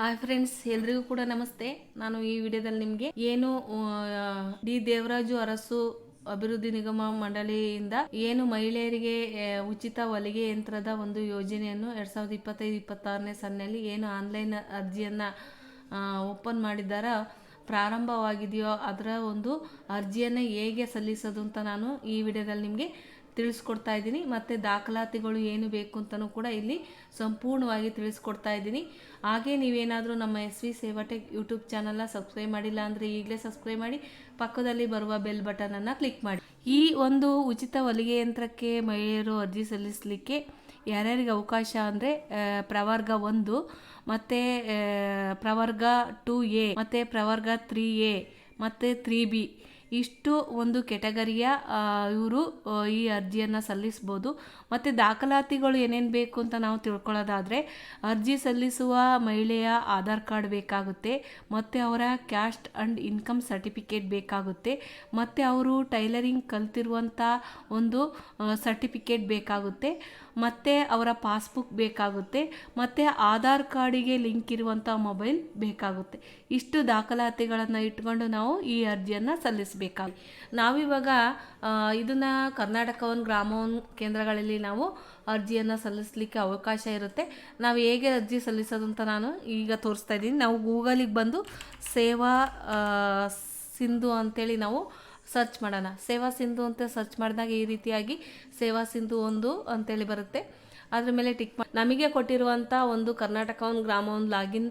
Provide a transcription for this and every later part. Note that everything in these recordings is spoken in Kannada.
ಹಾಯ್ ಫ್ರೆಂಡ್ಸ್ ಎಲ್ರಿಗೂ ಕೂಡ ನಮಸ್ತೆ. ನಾನು ಈ ವಿಡಿಯೋದಲ್ಲಿ ನಿಮಗೆ ಏನು ಡಿ ದೇವರಾಜು ಅರಸು ಅಭಿವೃದ್ಧಿ ನಿಗಮ ಮಂಡಳಿಯಿಂದ ಏನು ಮಹಿಳೆಯರಿಗೆ ಉಚಿತ ಹೊಲಿಗೆ ಯಂತ್ರದ ಒಂದು ಯೋಜನೆಯನ್ನು ಎರಡ್ ಸಾವಿರದ ಇಪ್ಪತ್ತೈದು, ಇಪ್ಪತ್ತಾರನೇ ಸಾಲಿನಲ್ಲಿ ಏನು ಆನ್ಲೈನ್ ಅರ್ಜಿಯನ್ನು ಓಪನ್ ಮಾಡಿದ್ದಾರ, ಪ್ರಾರಂಭವಾಗಿದೆಯೋ ಅದರ ಒಂದು ಅರ್ಜಿಯನ್ನು ಹೇಗೆ ಸಲ್ಲಿಸೋದು ಅಂತ ನಾನು ಈ ವಿಡಿಯೋದಲ್ಲಿ ನಿಮಗೆ ತಿಳಿಸ್ಕೊಡ್ತಾ ಇದ್ದೀನಿ. ಮತ್ತು ದಾಖಲಾತಿಗಳು ಏನು ಬೇಕು ಅಂತಲೂ ಕೂಡ ಇಲ್ಲಿ ಸಂಪೂರ್ಣವಾಗಿ ತಿಳಿಸ್ಕೊಡ್ತಾ ಇದ್ದೀನಿ. ಹಾಗೆ ನೀವೇನಾದರೂ ನಮ್ಮ ಎಸ್ ವಿ ಸೇವಾಟೆಕ್ ಯೂಟ್ಯೂಬ್ ಚಾನಲ್ನ ಸಬ್ಸ್ಕ್ರೈಬ್ ಮಾಡಿಲ್ಲ ಅಂದರೆ ಈಗಲೇ ಸಬ್ಸ್ಕ್ರೈಬ್ ಮಾಡಿ. ಪಕ್ಕದಲ್ಲಿ ಬರುವ ಬೆಲ್ ಬಟನನ್ನು ಕ್ಲಿಕ್ ಮಾಡಿ. ಈ ಒಂದು ಉಚಿತ ಹೊಲಿಗೆ ಯಂತ್ರಕ್ಕೆ ಮಹಿಳೆಯರು ಅರ್ಜಿ ಸಲ್ಲಿಸಲಿಕ್ಕೆ ಯಾರ್ಯಾರಿಗೆ ಅವಕಾಶ ಅಂದರೆ ಪ್ರವರ್ಗ ಒಂದು, ಮತ್ತು ಪ್ರವರ್ಗ ಟೂ ಎ, ಮತ್ತು ಪ್ರವರ್ಗ ತ್ರೀ ಎ, ಮತ್ತು ತ್ರೀ ಬಿ. ಇಷ್ಟು ಒಂದು ಕೆಟಗರಿಯ ಇವರು ಈ ಅರ್ಜಿಯನ್ನು ಸಲ್ಲಿಸ್ಬೋದು. ಮತ್ತು ದಾಖಲಾತಿಗಳು ಏನೇನು ಬೇಕು ಅಂತ ನಾವು ತಿಳ್ಕೊಳ್ಳೋದಾದರೆ, ಅರ್ಜಿ ಸಲ್ಲಿಸುವ ಮಹಿಳೆಯ ಆಧಾರ್ ಕಾರ್ಡ್ ಬೇಕಾಗುತ್ತೆ, ಮತ್ತು ಅವರ ಕ್ಯಾಸ್ಟ್ ಆ್ಯಂಡ್ ಇನ್ಕಮ್ ಸರ್ಟಿಫಿಕೇಟ್ ಬೇಕಾಗುತ್ತೆ, ಮತ್ತು ಅವರು ಟೈಲರಿಂಗ್ ಕಲ್ತಿರುವಂಥ ಒಂದು ಸರ್ಟಿಫಿಕೇಟ್ ಬೇಕಾಗುತ್ತೆ. ಮತ್ತು ಅವರ ಪಾಸ್ಬುಕ್ ಬೇಕಾಗುತ್ತೆ, ಮತ್ತು ಆಧಾರ್ ಕಾರ್ಡಿಗೆ ಲಿಂಕ್ ಇರುವಂಥ ಮೊಬೈಲ್ ಬೇಕಾಗುತ್ತೆ. ಇಷ್ಟು ದಾಖಲಾತಿಗಳನ್ನು ಇಟ್ಕೊಂಡು ನಾವು ಈ ಅರ್ಜಿಯನ್ನು ಸಲ್ಲಿಸಬೇಕಾಗಿ. ನಾವಿವಾಗ ಇದನ್ನು ಕರ್ನಾಟಕ ಒಂದು ಕೇಂದ್ರಗಳಲ್ಲಿ ನಾವು ಅರ್ಜಿಯನ್ನು ಸಲ್ಲಿಸಲಿಕ್ಕೆ ಅವಕಾಶ ಇರುತ್ತೆ. ನಾವು ಹೇಗೆ ಅರ್ಜಿ ಸಲ್ಲಿಸೋದು ಅಂತ ನಾನು ಈಗ ತೋರಿಸ್ತಾ ಇದ್ದೀನಿ. ನಾವು ಗೂಗಲಿಗೆ ಬಂದು ಸೇವಾ ಸಿಂಧು ಅಂತೇಳಿ ನಾವು ಸರ್ಚ್ ಮಾಡೋಣ. ಸೇವಾ ಸಿಂಧು ಅಂತ ಸರ್ಚ್ ಮಾಡಿದಾಗ ಈ ರೀತಿಯಾಗಿ ಸೇವಾ ಸಿಂಧು ಒಂದು ಅಂತೇಳಿ ಬರುತ್ತೆ. ಅದ್ರ ಮೇಲೆ ಟಿಕ್ ಮಾಡಿ, ನಮಗೆ ಕೊಟ್ಟಿರುವಂಥ ಒಂದು ಕರ್ನಾಟಕ ಒಂದು, ಗ್ರಾಮ ಒಂದು ಲಾಗಿನ್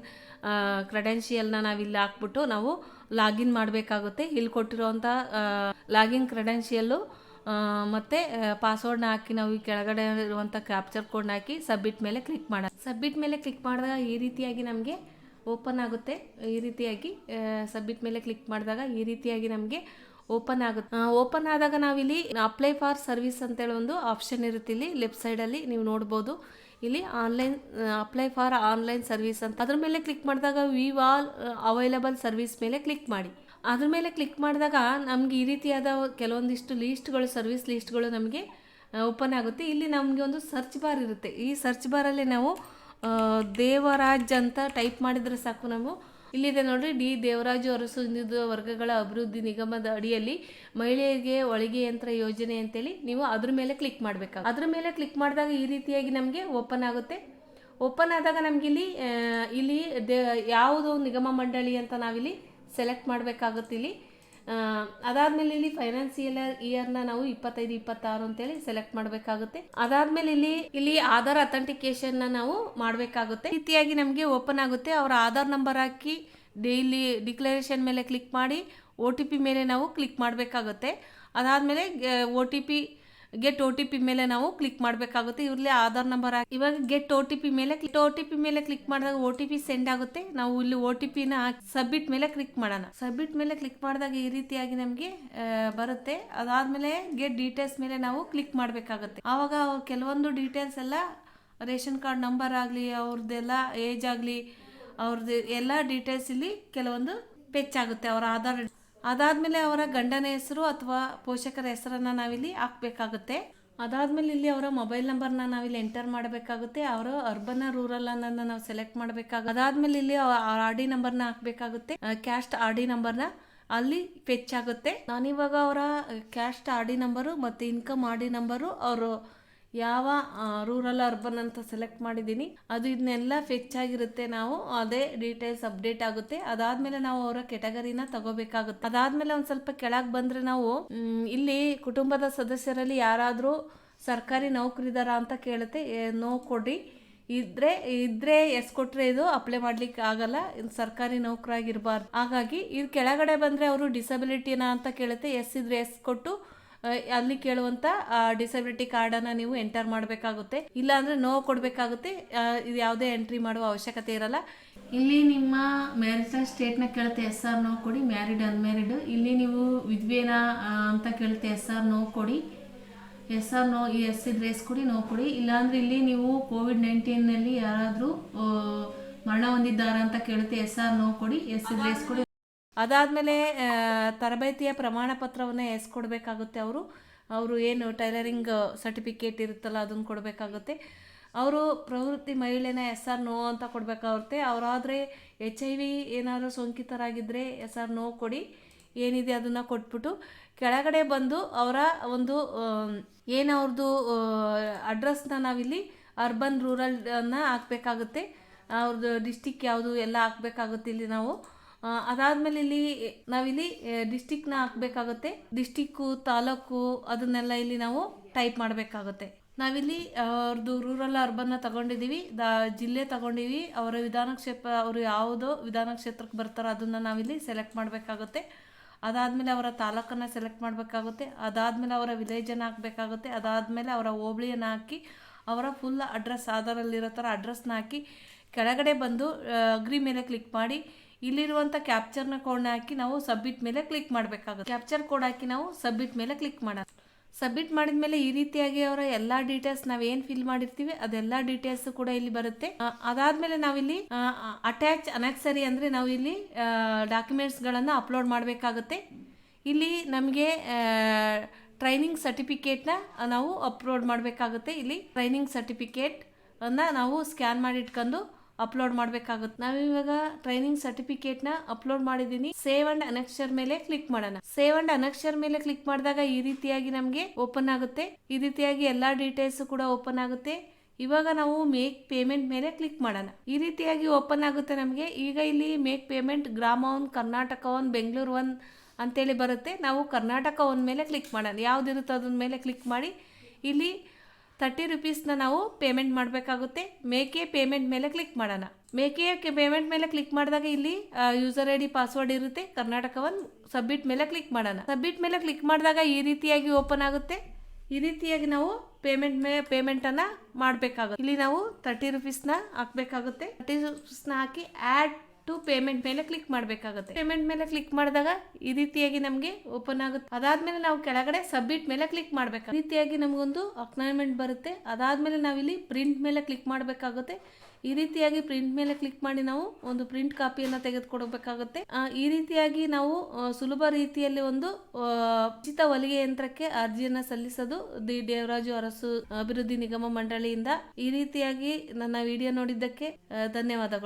ಕ್ರೆಡೆನ್ಷಿಯಲ್ನ ನಾವು ಇಲ್ಲಿ ಹಾಕ್ಬಿಟ್ಟು ನಾವು ಲಾಗಿನ್ ಮಾಡಬೇಕಾಗುತ್ತೆ. ಇಲ್ಲಿ ಕೊಟ್ಟಿರುವಂಥ ಲಾಗಿನ್ ಕ್ರೆಡೆನ್ಷಿಯಲ್ಲು ಮತ್ತು ಪಾಸ್ವರ್ಡ್ನ ಹಾಕಿ ನಾವು ಈ ಕೆಳಗಡೆ ಇರುವಂಥ ಕ್ಯಾಪ್ಚರ್ ಕೋಡ್ನ ಹಾಕಿ ಸಬ್ಮಿಟ್ ಮೇಲೆ ಕ್ಲಿಕ್ ಮಾಡೋಣ ಸಬ್ಮಿಟ್ ಮೇಲೆ ಕ್ಲಿಕ್ ಮಾಡಿದಾಗ ಈ ರೀತಿಯಾಗಿ ನಮಗೆ ಓಪನ್ ಆಗುತ್ತೆ. ಈ ರೀತಿಯಾಗಿ ಸಬ್ಮಿಟ್ ಮೇಲೆ ಕ್ಲಿಕ್ ಮಾಡಿದಾಗ ಈ ರೀತಿಯಾಗಿ ನಮಗೆ ಓಪನ್ ಆಗುತ್ತೆ. ಓಪನ್ ಆದಾಗ ನಾವಿಲ್ಲಿ ಅಪ್ಲೈ ಫಾರ್ ಸರ್ವಿಸ್ ಅಂತೇಳಿ ಒಂದು ಆಪ್ಷನ್ ಇರುತ್ತೆ ಇಲ್ಲಿ. ಲೆಫ್ಟ್ ಸೈಡಲ್ಲಿ ನೀವು ನೋಡ್ಬೋದು. ಇಲ್ಲಿ online apply for online service ಅಂತ. ಅದ್ರ ಮೇಲೆ ಕ್ಲಿಕ್ ಮಾಡಿದಾಗ ವಿ ಆಲ್ ಅವೈಲಬಲ್ ಸರ್ವಿಸ್ ಮೇಲೆ ಕ್ಲಿಕ್ ಮಾಡಿ. ಅದ್ರ ಮೇಲೆ ಕ್ಲಿಕ್ ಮಾಡಿದಾಗ ನಮ್ಗೆ ಈ ರೀತಿಯಾದ ಕೆಲವೊಂದಿಷ್ಟು ಲೀಸ್ಟ್ಗಳು ಸರ್ವಿಸ್ ಲೀಸ್ಟ್ಗಳು ನಮಗೆ ಓಪನ್ ಆಗುತ್ತೆ. ಇಲ್ಲಿ ನಮಗೆ ಒಂದು ಸರ್ಚ್ ಬಾರ್ ಇರುತ್ತೆ. ಈ ಸರ್ಚ್ ಬಾರಲ್ಲಿ ನಾವು ದೇವರಾಜ್ ಅಂತ ಟೈಪ್ ಮಾಡಿದರೆ ಸಾಕು ನಾವು. ಇಲ್ಲಿದೆ ನೋಡಿ ಡಿ. ದೇವರಾಜು ಅರಸು ಹಿಂದುಳಿದ ವರ್ಗಗಳ ಅಭಿವೃದ್ಧಿ ನಿಗಮದ ಅಡಿಯಲ್ಲಿ ಮಹಿಳೆಯರಿಗೆ ಒಳಗೆ ಯಂತ್ರ ಯೋಜನೆ ಅಂತೇಳಿ ನೀವು ಅದ್ರ ಮೇಲೆ ಕ್ಲಿಕ್ ಮಾಡಬೇಕಾಗುತ್ತೆ. ಅದ್ರ ಮೇಲೆ ಕ್ಲಿಕ್ ಮಾಡಿದಾಗ ಈ ರೀತಿಯಾಗಿ ನಮಗೆ ಓಪನ್ ಆಗುತ್ತೆ. ಓಪನ್ ಆದಾಗ ನಮ್ಗೆ ಇಲ್ಲಿ ದೇ, ಯಾವುದು ನಿಗಮ ಮಂಡಳಿ ಅಂತ ನಾವಿಲ್ಲಿ ಸೆಲೆಕ್ಟ್ ಮಾಡಬೇಕಾಗುತ್ತೆ ಇಲ್ಲಿ. ಅದಾದ್ಮೇಲೆ ಇಲ್ಲಿ ಫೈನಾನ್ಸಿಯಲ್ ಇಯರ್ನ ನಾವು ಇಪ್ಪತ್ತೈದು, ಇಪ್ಪತ್ತಾರು ಅಂತೇಳಿ ಸೆಲೆಕ್ಟ್ ಮಾಡಬೇಕಾಗುತ್ತೆ. ಅದಾದ್ಮೇಲೆ ಇಲ್ಲಿ ಇಲ್ಲಿ ಆಧಾರ್ ಅಥೆಂಟಿಕೇಶನ್ ನಾವು ಮಾಡಬೇಕಾಗುತ್ತೆ. ರೀತಿಯಾಗಿ ನಮಗೆ ಓಪನ್ ಆಗುತ್ತೆ. ಅವರ ಆಧಾರ್ ನಂಬರ್ ಹಾಕಿ ಡೈಲಿ ಡಿಕ್ಲರೇಷನ್ ಮೇಲೆ ಕ್ಲಿಕ್ ಮಾಡಿ ಒ ಟಿ ಪಿ ಮೇಲೆ ನಾವು ಕ್ಲಿಕ್ ಮಾಡಬೇಕಾಗುತ್ತೆ. ಅದಾದಮೇಲೆ O T P get O T P ಮೇಲೆ ನಾವು ಕ್ಲಿಕ್ ಮಾಡಬೇಕಾಗುತ್ತೆ. ಇವ್ರಲ್ಲಿ ಆಧಾರ್ ನಂಬರ್ ಹಾಕಿ. ಇವಾಗ ಗೆಟ್ ಓ ಟಿ ಪಿ ಮೇಲೆ ಓ ಟಿ ಪಿ ಮೇಲೆ ಕ್ಲಿಕ್ ಮಾಡಿದಾಗ ಓ ಟಿ ಪಿ ಸೆಂಡ್ ಆಗುತ್ತೆ. ನಾವು ಇಲ್ಲಿ ಓ ಟಿ ಪಿನ ಸಬ್ಮಿಟ್ ಮೇಲೆ ಕ್ಲಿಕ್ ಮಾಡೋಣ. ಸಬ್ಮಿಟ್ ಮೇಲೆ ಕ್ಲಿಕ್ ಮಾಡಿದಾಗ ಈ ರೀತಿಯಾಗಿ ನಮಗೆ ಬರುತ್ತೆ. ಅದಾದ್ಮೇಲೆ ಗೆಟ್ ಡೀಟೇಲ್ಸ್ ಮೇಲೆ ನಾವು ಕ್ಲಿಕ್ ಮಾಡಬೇಕಾಗುತ್ತೆ. ಆವಾಗ ಕೆಲವೊಂದು ಡೀಟೇಲ್ಸ್ ಎಲ್ಲ ರೇಷನ್ ಕಾರ್ಡ್ ನಂಬರ್ ಆಗಲಿ ಅವ್ರದ್ದೆಲ್ಲ ಏಜ್ ಆಗಲಿ ಅವ್ರದ್ದು ಎಲ್ಲ ಡೀಟೇಲ್ಸ್ ಇಲ್ಲಿ ಕೆಲವೊಂದು ಪೆಚ್ ಆಗುತ್ತೆ. ಅವರ ಆಧಾರ್ ಅದಾದ್ಮೇಲೆ ಅವರ ಗಂಡನ ಹೆಸರು ಅಥವಾ ಪೋಷಕರ ಹೆಸರನ್ನ ನಾವಿಲ್ಲಿ ಹಾಕ್ಬೇಕಾಗುತ್ತೆ. ಅದಾದ್ಮೇಲೆ ಇಲ್ಲಿ ಅವರ ಮೊಬೈಲ್ ನಂಬರ್ನ ನಾವಿಲ್ಲಿ ಎಂಟರ್ ಮಾಡಬೇಕಾಗುತ್ತೆ. ಅವರು ಅರ್ಬನ್ ರೂರಲ್ ಅನ್ನೋದನ್ನ ನಾವು ಸೆಲೆಕ್ಟ್ ಮಾಡಬೇಕಾಗುತ್ತೆ. ಅದಾದ್ಮೇಲೆ ಇಲ್ಲಿ ಆರ್ ಡಿ ನಂಬರ್ನ ಹಾಕ್ಬೇಕಾಗುತ್ತೆ. ಕ್ಯಾಸ್ಟ್ ಆರ್ ಡಿ ನಂಬರ್ನ ಅಲ್ಲಿ ಫೆಚ್ ಆಗುತ್ತೆ. ನಾನಿವಾಗ ಅವರ ಕ್ಯಾಸ್ಟ್ ಆರ್ ಡಿ ನಂಬರು ಮತ್ತು ಇನ್ಕಮ್ ಆರ್ ಡಿ ನಂಬರು ಅವರು ಯಾವ ರೂರಲ್ ಅರ್ಬನ್ ಅಂತ ಸೆಲೆಕ್ಟ್ ಮಾಡಿದ್ದೀನಿ. ಅದು ಇದನ್ನೆಲ್ಲ ಫೆಚ್ ಆಗಿರುತ್ತೆ ನಾವು, ಅದೇ ಡೀಟೇಲ್ಸ್ ಅಪ್ಡೇಟ್ ಆಗುತ್ತೆ. ಅದಾದ್ಮೇಲೆ ನಾವು ಅವರ ಕೆಟಗರಿನ ತಗೋಬೇಕಾಗುತ್ತೆ. ಅದಾದ್ಮೇಲೆ ಒಂದ್ ಸ್ವಲ್ಪ ಕೆಳಗೆ ಬಂದ್ರೆ ನಾವು ಇಲ್ಲಿ ಕುಟುಂಬದ ಸದಸ್ಯರಲ್ಲಿ ಯಾರಾದರೂ ಸರ್ಕಾರಿ ನೌಕರಿದಾರ ಅಂತ ಕೇಳುತ್ತೆ ನೋ ಕೊಡಿ. ಇದ್ರೆ ಇದ್ರೆ ಎಸ್ ಕೊಟ್ರೆ ಇದು ಅಪ್ಲೈ ಮಾಡ್ಲಿಕ್ಕೆ ಆಗಲ್ಲ ಸರ್ಕಾರಿ ನೌಕರಾಗಿರ್ಬಾರ್ದು. ಹಾಗಾಗಿ ಇದು ಕೆಳಗಡೆ ಬಂದ್ರೆ ಅವರು ಡಿಸಬಿಲಿಟಿನ ಅಂತ ಕೇಳುತ್ತೆ, ಎಸ್ ಇದ್ರೆ ಎಸ್ ಕೊಟ್ಟು ಅಲ್ಲಿ ಕೇಳುವಂತ ಡಿಸಬಿಲಿಟಿ ಕಾರ್ಡನ್ನು ನೀವು ಎಂಟರ್ ಮಾಡಬೇಕಾಗುತ್ತೆ. ಇಲ್ಲ ಅಂದ್ರೆ ನೋ ಕೊಡಬೇಕಾಗುತ್ತೆ. ಇದು ಯಾವುದೇ ಎಂಟ್ರಿ ಮಾಡುವ ಅವಶ್ಯಕತೆ ಇರಲ್ಲ. ಇಲ್ಲಿ ನಿಮ್ಮ ಮ್ಯಾರಿಟಲ್ ಸ್ಟೇಟ್ನ ಕೇಳುತ್ತೆ ಎಸ್ ಆರ್ ನೋ ಕೊಡಿ. ಮ್ಯಾರಿಡ್ ಅನ್ಮ್ಯಾರಿಡ್ ಇಲ್ಲಿ ನೀವು ವಿದ್ವೇನ ಅಂತ ಕೇಳುತ್ತೆ ಎಸ್ ಆರ್ ನೋ ಕೊಡಿ. ಎಸ್ ಆರ್ ನೋ ಎಸ್ ಇದ್ರೆ ಎಸ್ ಕೊಡಿ ನೋ ಕೊಡಿ. ಇಲ್ಲಾಂದ್ರೆ ಇಲ್ಲಿ ನೀವು ಕೋವಿಡ್ ನೈನ್ಟೀನಲ್ಲಿ ಯಾರಾದರೂ ಮರಣ ಹೊಂದಿದ್ದಾರಾ ಅಂತ ಕೇಳುತ್ತೆ ಎಸ್ ಆರ್ ನೋ ಕೊಡಿ. ಎಸ್ ಇದ್ರೆ ಎಸ್ ಕೊಡಿ ಅದಾದಮೇಲೆ ತರಬೇತಿಯ ಪ್ರಮಾಣ ಪತ್ರವನ್ನು ಎಸ್ ಕೊಡಬೇಕಾಗುತ್ತೆ ಅವರು. ಅವರು ಏನು ಟೈಲರಿಂಗ್ ಸರ್ಟಿಫಿಕೇಟ್ ಇರುತ್ತಲ್ಲ, ಅದನ್ನು ಕೊಡಬೇಕಾಗುತ್ತೆ. ಅವರು ಪ್ರವೃತ್ತಿ ಮಹಿಳೆನ ಎಸ್ ಆರ್ ನೋ ಅಂತ ಕೊಡಬೇಕಾಗುತ್ತೆ. ಅವರಾದರೆ ಎಚ್ ಐ ವಿ ಏನಾದರೂ ಸೋಂಕಿತರಾಗಿದ್ದರೆ ಎಸ್ ಆರ್ ನೋ ಕೊಡಿ, ಏನಿದೆ ಅದನ್ನು ಕೊಟ್ಬಿಟ್ಟು ಕೆಳಗಡೆ ಬಂದು ಅವರ ಒಂದು ಏನು ಅವ್ರದ್ದು ಅಡ್ರೆಸ್ನ ನಾವಿಲ್ಲಿ ಅರ್ಬನ್ ರೂರಲ್ನ ಹಾಕಬೇಕಾಗುತ್ತೆ. ಅವ್ರದ್ದು ಡಿಸ್ಟಿಕ್ ಯಾವುದು ಎಲ್ಲ ಹಾಕ್ಬೇಕಾಗುತ್ತೆ ಇಲ್ಲಿ ನಾವು. ಅದಾದ್ಮೇಲೆ ಇಲ್ಲಿ ನಾವಿಲ್ಲಿ ಡಿಸ್ಟಿಕ್ನ ಹಾಕಬೇಕಾಗುತ್ತೆ. ಡಿಸ್ಟಿಕ್ಕು ತಾಲೂಕು, ಅದನ್ನೆಲ್ಲ ಇಲ್ಲಿ ನಾವು ಟೈಪ್ ಮಾಡಬೇಕಾಗುತ್ತೆ. ನಾವಿಲ್ಲಿ ಅವ್ರದ್ದು ರೂರಲ್ ಅರ್ಬನ್ನ ತಗೊಂಡಿದ್ದೀವಿ. ಜಿಲ್ಲೆ ತಗೊಂಡಿವಿ ಅವರ ವಿಧಾನ ಕ್ಷೇತ್ರ ಅವರು ಯಾವುದೋ ವಿಧಾನ ಕ್ಷೇತ್ರಕ್ಕೆ ಬರ್ತಾರೋ ಅದನ್ನು ನಾವಿಲ್ಲಿ ಸೆಲೆಕ್ಟ್ ಮಾಡಬೇಕಾಗುತ್ತೆ. ಅದಾದಮೇಲೆ ಅವರ ತಾಲೂಕನ್ನು ಸೆಲೆಕ್ಟ್ ಮಾಡಬೇಕಾಗುತ್ತೆ. ಅದಾದಮೇಲೆ ಅವರ ವಿಲೇಜನ್ನು ಹಾಕಬೇಕಾಗುತ್ತೆ. ಅದಾದಮೇಲೆ ಅವರ ಹೋಬಳಿಯನ್ನು ಹಾಕಿ, ಅವರ ಫುಲ್ ಅಡ್ರೆಸ್ ಆಧಾರಲ್ಲಿರೋ ಥರ ಅಡ್ರೆಸ್ನ ಹಾಕಿ, ಕೆಳಗಡೆ ಬಂದು ಅಗ್ರಿ ಮೇಲೆ ಕ್ಲಿಕ್ ಮಾಡಿ ಇಲ್ಲಿರುವಂಥ ಕ್ಯಾಪ್ಚರ್ನ ಕೋಡ್ನ ಹಾಕಿ ನಾವು ಸಬ್ಮಿಟ್ ಮೇಲೆ ಕ್ಲಿಕ್ ಮಾಡಬೇಕಾಗುತ್ತೆ. ಕ್ಯಾಪ್ಚರ್ ಕೋಡ್ ಹಾಕಿ ನಾವು ಸಬ್ಮಿಟ್ ಮೇಲೆ ಕ್ಲಿಕ್ ಮಾಡೋಣ. ಸಬ್ಮಿಟ್ ಮಾಡಿದ ಮೇಲೆ ಈ ರೀತಿಯಾಗಿ ಅವರ ಎಲ್ಲ ಡೀಟೇಲ್ಸ್ ನಾವೇನು ಫಿಲ್ ಮಾಡಿರ್ತೀವಿ ಅದೆಲ್ಲ ಡೀಟೇಲ್ಸ್ ಕೂಡ ಇಲ್ಲಿ ಬರುತ್ತೆ. ಅದಾದ್ಮೇಲೆ ನಾವಿಲ್ಲಿ ಅಟ್ಯಾಚ್ ಅನೆಕ್ಸರಿ ಅಂದರೆ ನಾವು ಇಲ್ಲಿ ಡಾಕ್ಯುಮೆಂಟ್ಸ್ಗಳನ್ನು ಅಪ್ಲೋಡ್ ಮಾಡಬೇಕಾಗುತ್ತೆ. ಇಲ್ಲಿ ನಮಗೆ ಟ್ರೈನಿಂಗ್ ಸರ್ಟಿಫಿಕೇಟ್ನ ನಾವು ಅಪ್ಲೋಡ್ ಮಾಡಬೇಕಾಗುತ್ತೆ. ಇಲ್ಲಿ ಟ್ರೈನಿಂಗ್ ಸರ್ಟಿಫಿಕೇಟ್ ಅನ್ನ ನಾವು ಸ್ಕ್ಯಾನ್ ಮಾಡಿ ಇಟ್ಕೊಂಡು ಅಪ್ಲೋಡ್ ಮಾಡಬೇಕಾಗುತ್ತೆ. ನಾವಿವಾಗ ಟ್ರೈನಿಂಗ್ ಸರ್ಟಿಫಿಕೇಟ್ನ ಅಪ್ಲೋಡ್ ಮಾಡಿದೀನಿ. ಸೇವ್ ಅಂಡ್ ಅನಕ್ಷರ್ ಮೇಲೆ ಕ್ಲಿಕ್ ಮಾಡೋಣ. ಸೇವ್ ಅಂಡ್ ಅನಕ್ಷರ್ ಮೇಲೆ ಕ್ಲಿಕ್ ಮಾಡಿದಾಗ ಈ ರೀತಿಯಾಗಿ ನಮಗೆ ಓಪನ್ ಆಗುತ್ತೆ. ಈ ರೀತಿಯಾಗಿ ಎಲ್ಲಾ ಡೀಟೇಲ್ಸ್ ಕೂಡ ಓಪನ್ ಆಗುತ್ತೆ. ಇವಾಗ ನಾವು ಮೇಕ್ ಪೇಮೆಂಟ್ ಮೇಲೆ ಕ್ಲಿಕ್ ಮಾಡೋಣ. ಈ ರೀತಿಯಾಗಿ ಓಪನ್ ಆಗುತ್ತೆ ನಮಗೆ. ಈಗ ಇಲ್ಲಿ make payment Grama one Karnataka one Bengaluru one ಅಂತೇಳಿ ಬರುತ್ತೆ. ನಾವು ಕರ್ನಾಟಕ ಒನ್ ಮೇಲೆ ಕ್ಲಿಕ್ ಮಾಡೋಣ. ಯಾವ್ದಿರುತ್ತೆ ಅದ್ರ ಮೇಲೆ ಕ್ಲಿಕ್ ಮಾಡಿ. ಇಲ್ಲಿ ತರ್ಟಿ ರುಪೀಸ್ನ ನಾವು ಪೇಮೆಂಟ್ ಮಾಡಬೇಕಾಗುತ್ತೆ. ಮೇಕೆ ಪೇಮೆಂಟ್ ಮೇಲೆ ಕ್ಲಿಕ್ ಮಾಡೋಣ. ಮೇಕೆ ಪೇಮೆಂಟ್ ಮೇಲೆ ಕ್ಲಿಕ್ ಮಾಡಿದಾಗ ಇಲ್ಲಿ ಯೂಸರ್ ಐ ಡಿ ಪಾಸ್ವರ್ಡ್ ಇರುತ್ತೆ. ಕರ್ನಾಟಕ ಒನ್ ಸಬ್ಮಿಟ್ ಮೇಲೆ ಕ್ಲಿಕ್ ಮಾಡೋಣ. ಸಬ್ಮಿಟ್ ಮೇಲೆ ಕ್ಲಿಕ್ ಮಾಡಿದಾಗ ಈ ರೀತಿಯಾಗಿ ಓಪನ್ ಆಗುತ್ತೆ. ಈ ರೀತಿಯಾಗಿ ನಾವು ಪೇಮೆಂಟ್ ಮೇ ಪೇಮೆಂಟನ್ನು ಮಾಡಬೇಕಾಗುತ್ತೆ. ಇಲ್ಲಿ ನಾವು ತರ್ಟಿ ರುಪೀಸ್ನ ಹಾಕಬೇಕಾಗುತ್ತೆ. ತರ್ಟಿ ರುಪೀಸ್ನ ಹಾಕಿ ಆ್ಯಡ್ ಟು ಪೇಮೆಂಟ್ ಮೇಲೆ ಕ್ಲಿಕ್ ಮಾಡಬೇಕಾಗುತ್ತೆ. ಪೇಮೆಂಟ್ ಮೇಲೆ ಕ್ಲಿಕ್ ಮಾಡಿದಾಗ ಈ ರೀತಿಯಾಗಿ ನಮಗೆ ಓಪನ್ ಆಗುತ್ತೆ. ಅದಾದ್ಮೇಲೆ ನಾವು ಕೆಳಗಡೆ ಸಬ್ಮಿಟ್ ಮೇಲೆ ಕ್ಲಿಕ್ ಮಾಡಬೇಕು ರೀತಿಯಾಗಿ ನಮಗೊಂದು ಅಕ್ನಾಯ್ಮೆಂಟ್ ಬರುತ್ತೆ. ಅದಾದ್ಮೇಲೆ ನಾವಿಲ್ಲಿ ಪ್ರಿಂಟ್ ಮೇಲೆ ಕ್ಲಿಕ್ ಮಾಡಬೇಕಾಗುತ್ತೆ. ಈ ರೀತಿಯಾಗಿ ಪ್ರಿಂಟ್ ಮೇಲೆ ಕ್ಲಿಕ್ ಮಾಡಿ ನಾವು ಒಂದು ಪ್ರಿಂಟ್ ಕಾಪಿಯನ್ನು ತೆಗೆದುಕೊಡಬೇಕಾಗುತ್ತೆ. ಈ ರೀತಿಯಾಗಿ ನಾವು ಸುಲಭ ರೀತಿಯಲ್ಲಿ ಒಂದು ಉಚಿತ ಹೊಲಿಗೆ ಯಂತ್ರಕ್ಕೆ ಅರ್ಜಿಯನ್ನು ಸಲ್ಲಿಸೋದು ದಿ ದೇವರಾಜು ಅರಸು ಅಭಿವೃದ್ಧಿ ನಿಗಮ ಮಂಡಳಿಯಿಂದ ಈ ರೀತಿಯಾಗಿ ನನ್ನ ವಿಡಿಯೋ ನೋಡಿದ್ದಕ್ಕೆ ಧನ್ಯವಾದಗಳು.